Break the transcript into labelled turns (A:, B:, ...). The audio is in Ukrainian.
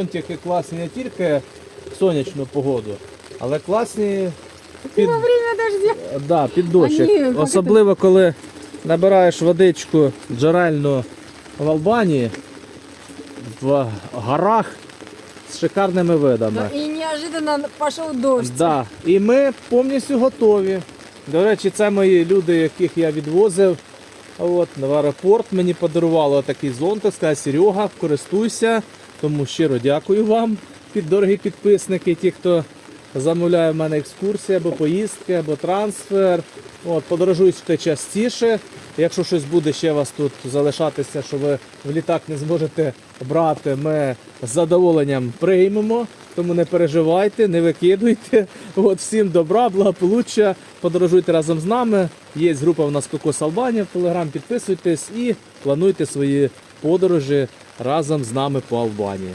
A: Зонтики класні не тільки сонячну погоду, але класні під,
B: Во
A: да, під дощик. Особливо коли набираєш водичку джерельну в Албанії, в горах з шикарними видами.
B: И неожиданно пошел дождь.
A: Да. І ми повністю готові. До речі, це мої люди, яких я відвозив. От, в аеропорт мені подарували такий зонтик, сказав Серега, користуйся. Тому щиро дякую вам, дорогі підписники, ті, хто замовляє в мене екскурсії або поїздки, або трансфер. От, подорожуйте частіше. Якщо щось буде ще вас тут залишатися, що ви в літак не зможете брати, ми з задоволенням приймемо. Тому не переживайте, не викидуйте. От, всім добра, благополуччя. Подорожуйте разом з нами. Є група у нас Кокос Албанія в Телеграм. Підписуйтесь і плануйте свої подорожі разом з нами по Албанії.